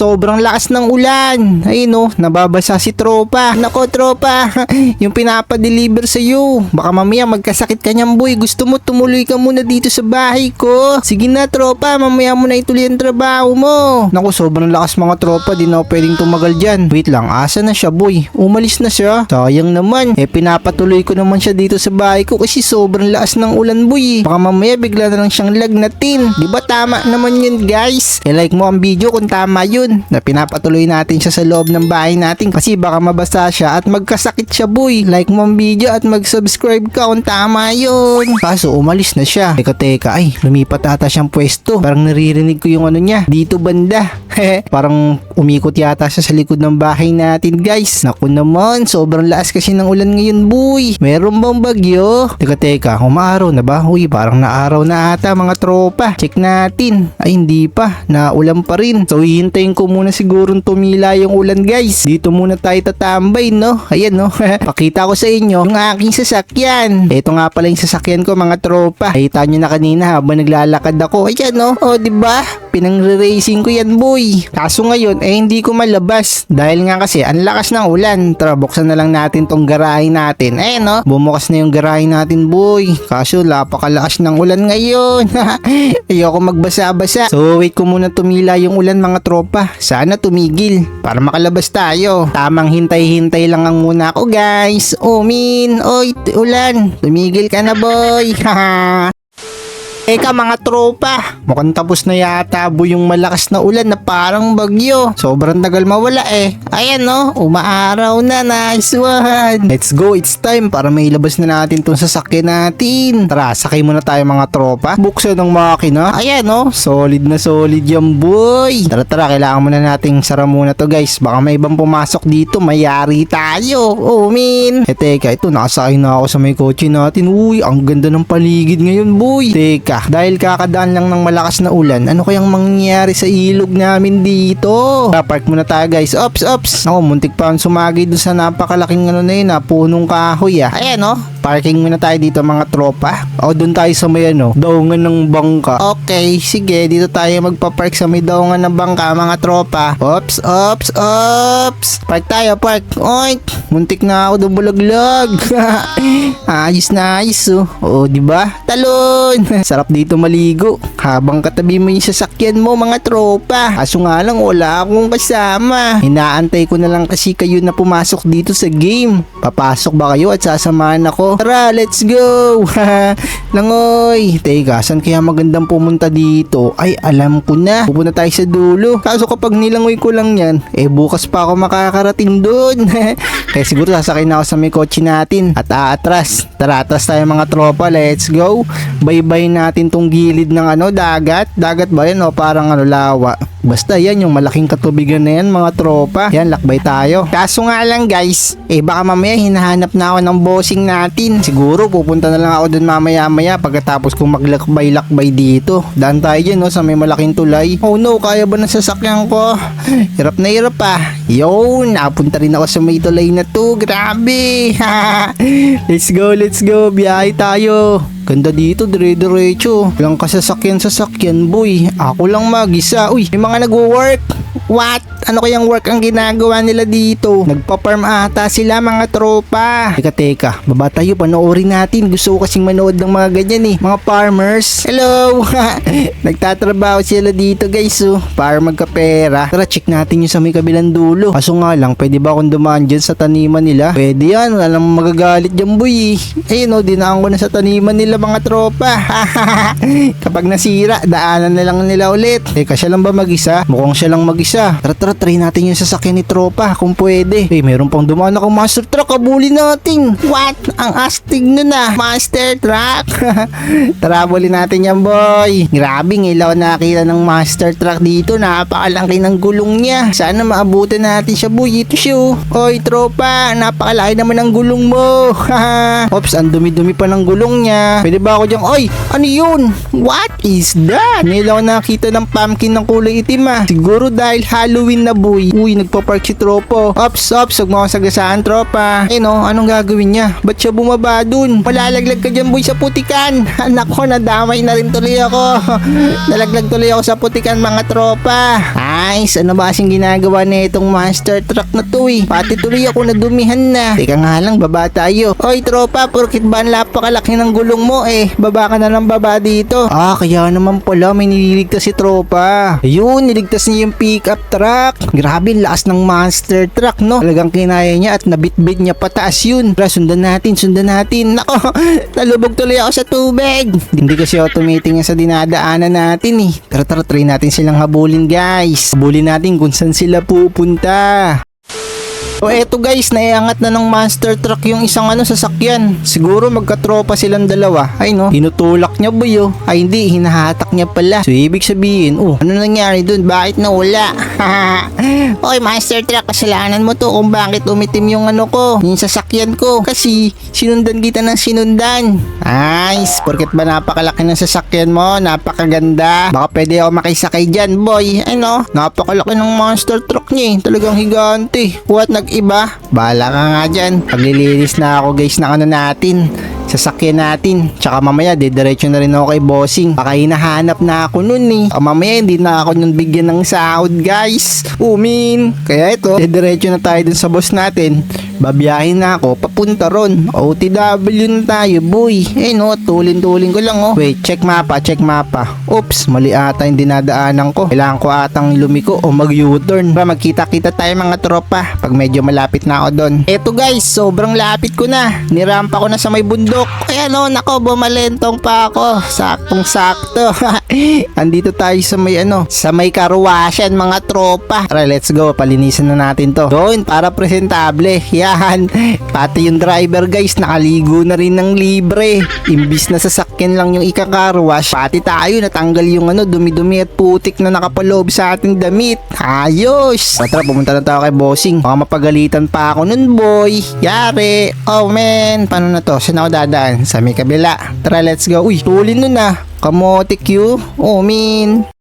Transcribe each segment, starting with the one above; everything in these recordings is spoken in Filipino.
sobrang lakas ng ulan. Ayun no, nababasa si tropa. Nako tropa, yung pinapadeliver sa iyo. Baka mamaya magkasakit ka niyan boy. Gusto mo tumuloy ka muna dito sa bahay ko. Sige na tropa, mamaya mo na ituloy ang trabaho mo. Naku, sobrang lakas mga tropa. Di na ako pwedeng tumagal dyan. Wait lang, asa na siya boy? Umalis na siya. Sayang naman. Eh pinapatuloy ko naman siya dito sa bahay ko kasi sobrang lakas ng ulan boy. Baka mamaya bigla na lang siyang lagnatin. Di ba tama naman yun guys? I-like mo ang video kung tama yun. Na pinapatuloy natin siya sa loob ng bahay natin kasi baka mabasa siya at magkasakit siya boy. Like mo video at mag-subscribe ka kung tama yun. Kaso umalis na siya. Teka teka ay lumipat ata siyang pwesto. Parang naririnig ko yung ano niya. Dito banda. Parang umikot yata siya sa likod ng bahay natin guys. Naku naman, sobrang lakas kasi ng ulan ngayon boy. Meron bang bagyo? Teka teka, umaaraw na ba? Uy, parang naaraw na ata mga tropa. Check natin. Ay hindi pa, naulan pa rin. So hihintayin ko muna sigurong tumila yung ulan guys. Dito muna tayo tatambay no. Ayan no. Pakita ko sa inyo yung aking sasakyan. Ito nga pala yung sasakyan ko mga tropa. Kita nyo na kanina habang naglalakad ako. Ayan no. O di ba? Pinang-racing ko yan boy. Kaso ngayon eh hindi ko malabas. Dahil nga kasi ang lakas ng ulan. Tara buksan na lang natin tong garahe natin. Ayan no. Bumukas na yung garahe natin boy. Kaso napakalakas ng ulan ngayon. Ayoko magbasa-basa. So wait ko muna tumila yung ulan mga tropa. Sana tumigil para makalabas tayo. Tamang hintay-hintay lang ang muna ako guys. Oh min, oy ulan. Tumigil ka na boy. Eka mga tropa, mukhang tapos na yata bo yung malakas na ulan na parang bagyo. Sobrang tagal mawala eh. Ayan no, umaaraw na, nice one. Let's go, it's time para may ilabas na natin tong sasakyan natin. Tara, sakay muna tayo mga tropa. Buksan ng makina. Ayan no, solid na solid yan boy. Tara tara, kailangan muna nating sara muna to guys. Baka may ibang pumasok dito, mayari tayo. Oh min. Eh teka, ito nakasakay na ako sa may kotse natin. Uy, ang ganda ng paligid ngayon boy. Teka, dahil kakadaan lang ng malakas na ulan, ano kayang mangyayari sa ilog namin dito? Park muna tayo guys. Ops, ops. Ako, muntik pa ang sumagi doon sa napakalaking ano na yun, na punong kahoy ah. Ayan oh. Parking muna tayo dito mga tropa. O doon tayo sa may ano, daungan ng bangka. Okay, sige, dito tayo magpa-park sa may daungan ng bangka mga tropa. Ops, ops, ops. Park tayo, park. Oy, muntik na ako dumulaglag. ayos na ayos oh. Oo, di ba? Talon. Sarap dito maligo. Habang katabi mo yung sasakyan mo mga tropa. Kaso nga lang wala akong kasama. Inaantay ko na lang kasi kayo na pumasok dito sa game. Papasok ba kayo at sasamahan ako? Tara, let's go! Langoy! Teka, saan kaya magandang pumunta dito? Ay, alam ko na. Pupunta tayo sa dulo. Kaso kapag nilangoy ko lang yan, eh bukas pa ako makakarating doon. Kaya siguro sasakay na ako sa may kotse natin at aatras. Tara, atras tayo mga tropa. Let's go! Bye-bye natin tong gilid ng ano, dagat. Dagat ba yan o parang ano, lawa? Basta yan, yung malaking katubigan na yan mga tropa. Yan, lakbay tayo. Kaso nga lang guys, eh baka mamaya hinahanap na ako ng bossing natin. Siguro pupunta na lang ako dun mamaya-maya pagkatapos kong maglakbay-lakbay dito. Daan tayo dyan no, sa may malaking tulay. Oh no, kaya ba ng sasakyan ko? Hirap na hirap ah. Yo, napunta rin ako sa may tulay na to. Grabe. let's go, let's go. Biyahe tayo. Ganda dito, dire-diretso. Walang kasasakyan-sasakyan, boy. Ako lang mag-isa. Uy, may mga nagwo-work. What? Ano kayang work ang ginagawa nila dito? Nagpa-farm ata sila mga tropa. Teka, teka. Baba tayo, panoorin natin. Gusto ko kasing manood ng mga ganyan eh. Mga farmers. Hello! Nagtatrabaho sila dito guys oh. Para magkapera. Tara, check natin yung sa may kabilang dulo. Kaso nga lang, pwede ba akong dumaan dyan sa taniman nila? Pwede yan. Namang magagalit dyan boy. Ayun oh, dinaan ko na sa taniman nila mga tropa. Kapag nasira, daanan na lang nila ulit. Teka, siya lang ba mag-isa? Mukhang siya lang mag-isa. Tara, tara, try natin yung sasakyan ni tropa kung pwede. Eh, meron pang dumaan ako master truck. Kabuli natin. What? Ang astig nun ah. Master truck. tara, bulin natin yan boy. Grabing ilaw nakita ng master truck dito. Napakalaki ng gulong niya. Sana maabutan natin siya boy. Ito siya oh. Oy, tropa. Napakalaki naman ng gulong mo. Ops, ang dumi-dumi pa ng gulong niya. Pwede ba ako dyan? Oy, ano yun? What is that? Ngayon ako nakita ng pumpkin ng kulay itim ah. Siguro dahil Halloween na boy. Uy, nagpa-park si tropo. Ops, ops, huwag mo akong sagasaan tropa. Eh no, anong gagawin niya? Ba't siya bumaba dun? Malalaglag ka dyan boy sa putikan. Anak ko, nadamay na rin tuloy ako. Nalaglag tuloy ako sa putikan mga tropa. Nice, ano ba kasing ginagawa na itong monster truck na to eh? Pati tuloy ako nadumihan na. Teka nga lang, baba tayo. Oy tropa, porkit ba ang napakalaki ng gulong mo eh? Baba ka na ng baba dito. Ah, kaya naman pala may nililigtas si tropa. Ayun, niligtas niya yung pickup truck. Grabe, lakas ng monster truck no? Talagang kinaya niya at nabitbit niya pataas yun. Tara, sundan natin, sundan natin. Nako, nalubog tuloy ako sa tubig. Hindi kasi ako tumitingin sa dinadaanan natin eh. Tara, tara, try natin silang habulin guys. Habulin natin kung saan sila pupunta. O eto guys, naiangat na ng monster truck yung isang ano sasakyan. Siguro magkatropa silang dalawa. Ay no, tinutulak niya boy oh. Ay hindi, hinahatak niya pala. So ibig sabihin, oh, ano nangyari dun? Bakit nawala? Oy monster truck, kasalanan mo to kung bakit umitim yung ano ko, yung sasakyan ko. Kasi sinundan kita ng sinundan. Nice, porket ba napakalaki ng sasakyan mo? Napakaganda. Baka pwede ako makisakay dyan boy. Ay no, napakalaki ng monster truck niya eh. Talagang higante. What, nag-iba? Bahala ka nga dyan. Paglilinis na ako guys na ano natin sasakyan natin. Tsaka mamaya, didiretso na rin ako kay bossing. Baka hinahanap na ako nun eh. Baka mamaya, hindi na ako nun bigyan ng sahod guys. Umin. Kaya ito, didiretso na tayo dun sa boss natin. Babiyahin na ako, papunta ron. OTW na tayo, boy. Eh no, tulin-tulin ko lang oh. Wait, check mapa, check mapa. Oops, mali ata yung dinadaanan ko. Kailangan ko atang lumiko o mag-U-turn. Para magkita-kita tayo mga tropa pag medyo malapit na ako doon. Eto guys, sobrang lapit ko na. Nirampa ko na sa may bundok. Kaya no, nako, bumalentong pa ako. Saktong sakto. Andito tayo sa may ano, sa may karuwasyan mga tropa. Tara, let's go. Palinisan na natin to. Doon, para presentable. Yan. Pati yung driver guys, nakaligo na rin ng libre. Imbis na sasakyan lang yung ikakarwash, pati tayo natanggal yung ano, dumi-dumi at putik na nakapaloob sa ating damit. Ayos! Tara, pumunta na tayo kay bossing. Baka mapagalitan pa ako nun, boy. Yari. Oh, man. Paano na to? Saan ako dadaan? Sa may kabila. Tara, let's go. Uy, tulin nun ah. Kamote Q. Oh, min.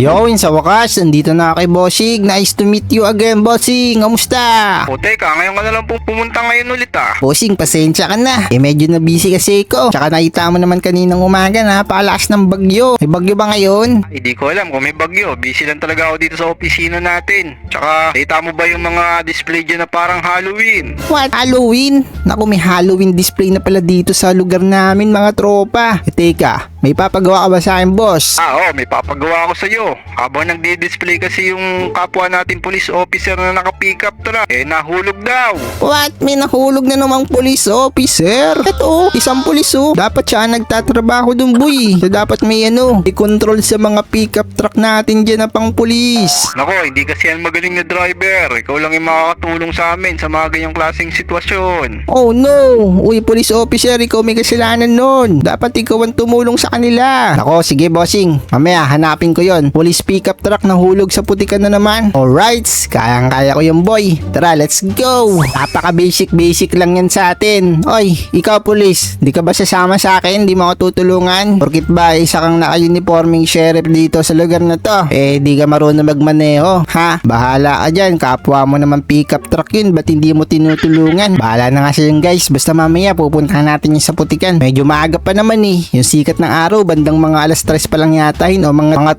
Yo, sa wakas, nandito na kay Bossing. Nice to meet you again, Bossing. Kamusta? O teka, ngayon ka na lang pong pumunta ngayon ulit ah. Bossing, pasensya ka na. Eh, medyo na busy kasi ko. Tsaka nakita mo naman kaninang umaga na napakalakas ng bagyo. May bagyo ba ngayon? Ay, di ko alam kung may bagyo. Busy lang talaga ako dito sa opisina natin. Tsaka, kita mo ba yung mga display dyan na parang Halloween? What? Halloween? Naku, may Halloween display na pala dito sa lugar namin, mga tropa. Eh, teka, may papagawa ka ba sa akin, boss? Ah, oo, may papagawa ako sa'yo. Habang nagdi-display kasi yung kapwa natin police officer na naka-pick up truck, eh nahulog daw. What? May nahulog na namang police officer. Ito, isang pulis oh. Dapat siya ang nagtatrabaho dun, boy. So, dapat may ano, i-control sa mga pickup truck natin dyan na pang pulis. Nako, hindi kasi yan magaling na driver. Ikaw lang yung makakatulong sa amin sa mga ganyang klaseng sitwasyon. Oh no! Uy, police officer, ikaw may kasalanan nun. Dapat ikaw ang tumulong sa kanila. Ako, sige bossing. Mamaya, hanapin ko yon. Police pickup truck na hulog sa putikan na naman. Alright, kayang-kaya ko yung boy. Tara, let's go. Napaka basic basic lang yan sa atin. Oy, ikaw police, di ka ba sasama sa akin? Di mo ako tutulungan? Porkit ba isa kang naka-uniforming sheriff dito sa lugar na to? Eh, di ka marunong magmaneho. Ha? Bahala ka dyan. Kapwa mo naman pickup truck yun. Ba't hindi mo tinutulungan? Bahala na nga yun guys. Basta mamaya pupuntahan natin yung sa putikan. Medyo maaga pa naman eh. Yung sikat ng araw, bandang mga alas 3 pa lang yata yun o mga, mga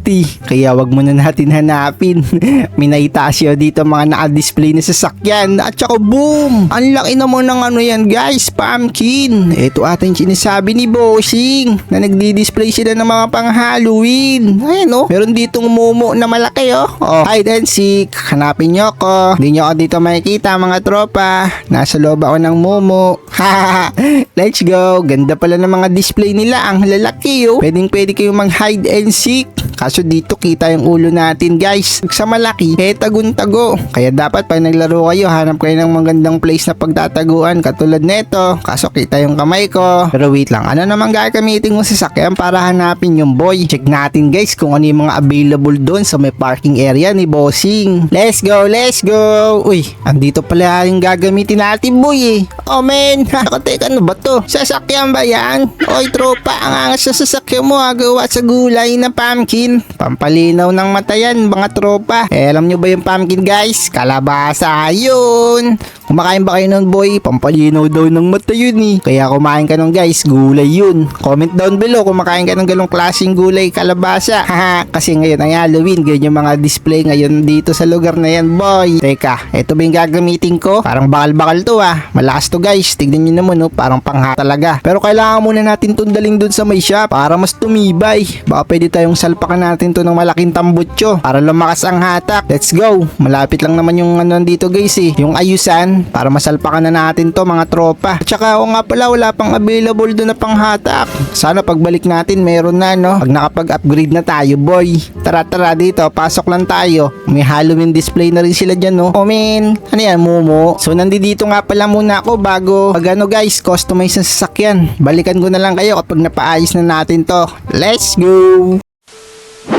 2.30. Kaya wag mo na natin hanapin. May nakita siya dito mga naka-display na sasakyan. At saka boom! Ang laki naman ng ano yan guys, pumpkin. Ito ata yung sinasabi ni Bossing na nagdi-display sila ng mga pang Halloween. Ayun oh, meron ditong momo na malaki oh. Oh, hide and seek. Hanapin nyo ako. Hindi nyo ako dito makikita mga tropa. Nasa loob ako ng momo. Let's go. Ganda pala ng mga display nila. Ang lalaki oh. Pwedeng pwede kayong mag hide and seek. Kaso dito kita yung ulo natin guys. Pag sa malaki, eh tagun-tago. Kaya dapat pag naglaro kayo, hanap kayo ng magandang place na pagtataguan. Katulad nito. Kaso kita yung kamay ko. Pero wait lang, ano naman gagamitin sa sasakyan para hanapin yung boy? Check natin guys kung ano yung mga available doon sa may parking area ni Bossing. Let's go, let's go. Uy, andito pala yung gagamitin natin boy eh. Oh men, teka ano ba to? Sasakyan ba yan? Oy tropa, ang angas sa sasakyan mo ha, gawa sa gulay na pumpkin. Pampalinaw ng mata yan mga tropa. Eh alam nyo ba yung pumpkin guys? Kalabasa yun. Kumakain ba kayo nun boy? Pampalinaw daw ng mata yun eh. Kaya kumain ka nun guys, gulay yun. Comment down below kumakain ka ng galong klaseng gulay kalabasa. Haha, kasi ngayon ang Halloween, ganyan yung mga display ngayon dito sa lugar na yan boy. Teka, ito ba yung gagamitin ko? Parang bakal-bakal to ah. Malakas to guys, tignan nyo naman no, parang pangha talaga. Pero kailangan muna natin tundaling dun sa may shop para mas tumibay. Baka pwede tayong salpakan natin to ng malaking tambutso para lumakas ang hatak. Let's go. Malapit lang naman yung ano dito guys eh. Yung ayusan para masalpakan na natin to mga tropa. At saka o nga pala wala pang available doon na panghatak. Sana pagbalik natin meron na no. Pag nakapag-upgrade na tayo boy. Tara tara dito, pasok lang tayo. May Halloween display na rin sila dyan no. Oh man, ano yan Momo? So nandito nga pala muna ako bago pag ano guys, customize ng sasakyan. Balikan ko na lang kayo kapag napaayos na natin to. Let's go!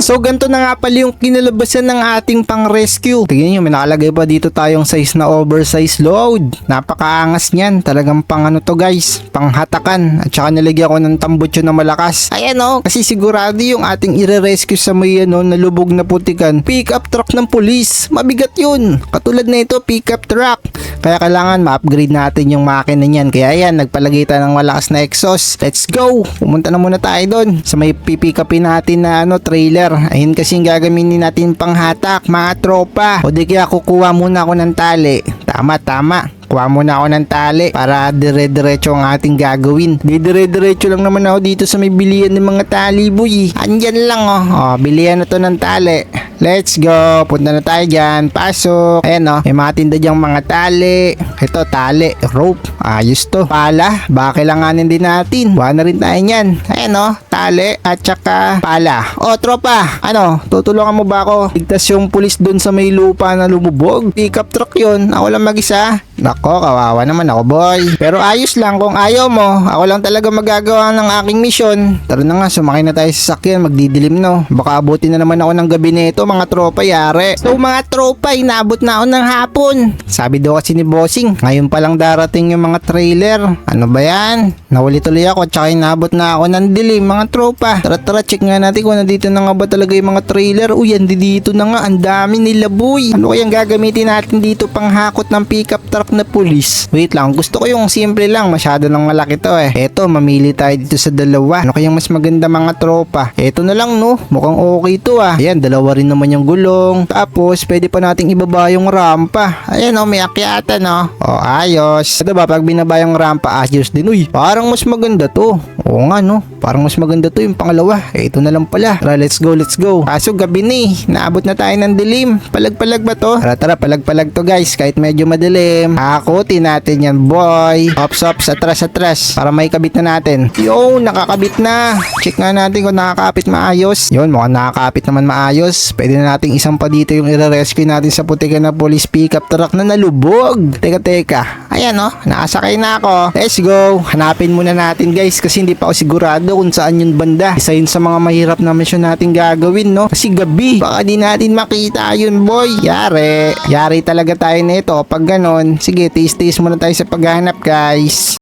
So ganito na nga pala yung kinalabasan ng ating pang rescue. Tingnan nyo, may nakalagay pa dito tayong size na oversize load. Napakaangas niyan. Talagang pang ano to guys, pang hatakan. At saka nilagyan ko ng tambutso na malakas. Ayan o, kasi sigurado yung ating ire-rescue sa may ano, nalubog na putikan. Pick up truck ng pulis. Mabigat yun. Katulad na ito, pick up truck. Kaya kailangan ma-upgrade natin yung makina niyan. Kaya ayan, nagpalagay tayo ng malakas na exhaust. Let's go! Pumunta na muna tayo doon sa may pipikapin natin na ano, trailer. Ayun kasi yung gagamitin natin panghatak, mga tropa. O di kaya kukuha muna ako ng tali. Tama, tama. Kuha muna ako ng tali para dire-diretso ang ating gagawin. Di dire-diretso lang naman ako dito sa may bilihan ng mga tali, boy. Andyan lang, oh. Oh, bilihan na to ng tali. Let's go. Punta na tayo dyan. Pasok. Ayan, oh. May mga tinda dyang mga tali. Ito, tali. Rope. Ayos to. Pala. Baka kailanganin din natin. Buha na rin tayo niyan. Ayan, oh. Tali. At saka pala. Oh, tropa. Ano? Tutulungan mo ba ako? Ligtas yung pulis dun sa may lupa na lumubog. Pick up truck yun. Ako lang mag-isa. Nako, kawawa naman ako, boy. Pero ayos lang kung ayaw mo. Ako lang talaga magagawa ng aking misyon. Tara na nga, sumakay na tayo sa sakyan. Magdidilim no. Baka abutin na naman ako ng gabi nito, mga tropa, yare. So, mga tropa, inabot na ako ng hapon. Sabi daw kasi ni Bossing, ngayon pa lang darating yung mga trailer. Ano ba yan? Nawali tuloy ako, tsaka inabot na ako ng dilim, mga tropa. Tara, tara, check nga natin kung nandito na nga ba talaga yung mga trailer. Uy, andi na nga, ang dami nila, boy. Ano kayang gagamitin natin dito pang hakot ng pickup truck na pulis? Wait lang, gusto ko yung simple lang, masyado nang malaki to eh. Eto, mamili tayo dito sa dalawa. Ano kayang mas maganda mga tropa? Eto na lang no, mukhang okay to ah. Ayan, dalawa rin naman yung gulong. Tapos, pwede pa nating ibaba yung rampa. Ayan oh, may akyatan no. O, ayos. Ito ba, pag binaba yung rampa, ayos din. Uy, parang mas maganda to. Oo nga no, parang mas maganda to yung pangalawa. Eh, ito na lang pala. Tara, let's go, let's go. Kaso gabi na eh. Naabot na tayo ng dilim. Palag-palag ba to? Tara, tara, palag-palag to guys. Kahit medyo madilim. Hakutin natin yan, boy. Ops, ops, atras, atras. Para may kabit na natin. Yo, nakakabit na. Check nga natin kung nakakapit maayos. Yun, mukhang nakakapit naman maayos. Pwede na nating isang pa dito yung i-rescue natin sa putikan na police pickup truck na nalubog. Teka, teka. Ayan oh, nakasakay na ako. Let's go. Hanapin muna natin guys kasi hindi pa ako sigurado kung saan yun banda. Isa yun sa mga mahirap na mission natin gagawin no. Kasi gabi, baka di natin makita yun boy. Yari. Yari talaga tayo nito pag ganon. Sige, taste-taste muna tayo sa paghahanap guys.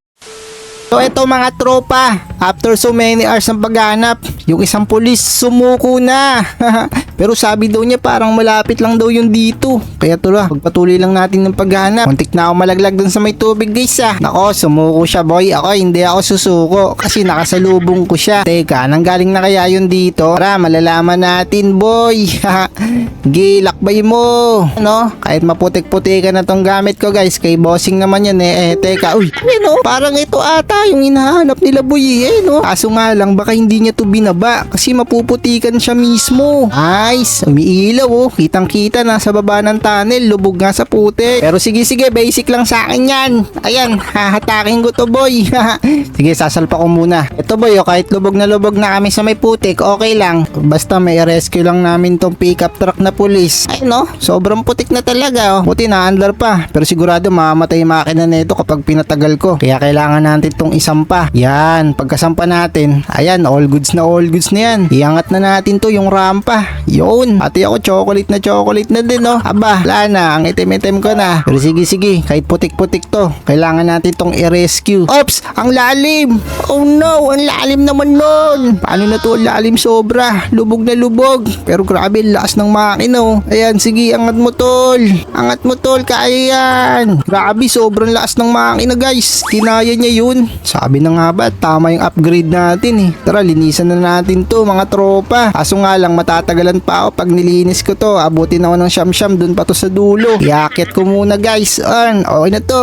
So ito mga tropa, after so many hours ng paghahanap, yung isang pulis sumuko na. Pero sabi daw niya parang malapit lang daw yung dito. Kaya tula, pagpatuloy lang natin ng paghahanap. Muntik na ako malaglag dun sa may tubig guys ah. Nako, sumuko siya boy. Ako hindi ako susuko kasi nakasalubong ko siya. Teka, nanggaling na kaya yun dito? Para malalaman natin boy. Gilakbay mo. Ano? Kahit maputik-putik na tong gamit ko guys. Kay bossing naman yan eh. Eh, teka. Uy, ano? Parang ito ata yung hinahanap nila boy eh, no? Kaso nga lang, baka hindi niya to binaba kasi mapuputikan siya mismo. Nice, umiilaw oh. Kitang kita na sa baba ng tunnel, lubog nga sa putik. Pero sige sige, basic lang sa akin yan. Ayan, hahatakin ko to boy. sige, sasalpa ko muna. Ito boy, oh, kahit lubog na lubog na kami sa may putik, okay lang. Basta may rescue lang namin tong pickup truck na pulis. Ay no, sobrang putik na talaga oh. Buti na andar pa. Pero sigurado mamamatay yung makina nito kapag pinatagal ko. Kaya kailangan natin tong isampa. Yan, pagkasampa natin, ayan, all goods na all goods na yan. Iangat na natin to yung rampa. Yun. Pati ako chocolate na chocolate na din oh. Aba, wala na, ang itim-itim ko na. Pero sige sige, kahit putik-putik to, kailangan natin tong i-rescue. Ops, ang lalim. Oh no, ang lalim naman nun. Paano na to, ang lalim sobra. Lubog na lubog. Pero grabe, lakas ng makina oh. Ayan, sige, angat mo tol. Angat mo tol, kaya yan. Grabe, sobrang lakas ng makina guys. Kinaya niya yun. Sabi na nga ba, tama yung upgrade natin eh. Tara, linisan na natin to mga tropa. Kaso nga lang, matatagalan pa ako pag nilinis ko to. Abutin ako ng siyam-siyam dun pa to sa dulo. Iakit ko muna guys. An, okay na to.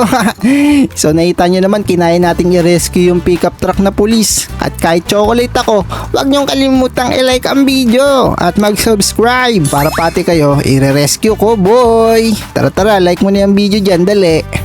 so nakita nyo naman, kinaya natin i-rescue yung pickup truck na pulis. At kahit chocolate ako, huwag nyong kalimutang i-like ang video at mag-subscribe para pati kayo i-rescue ko boy. Tara tara, like mo na yung video dyan, dali.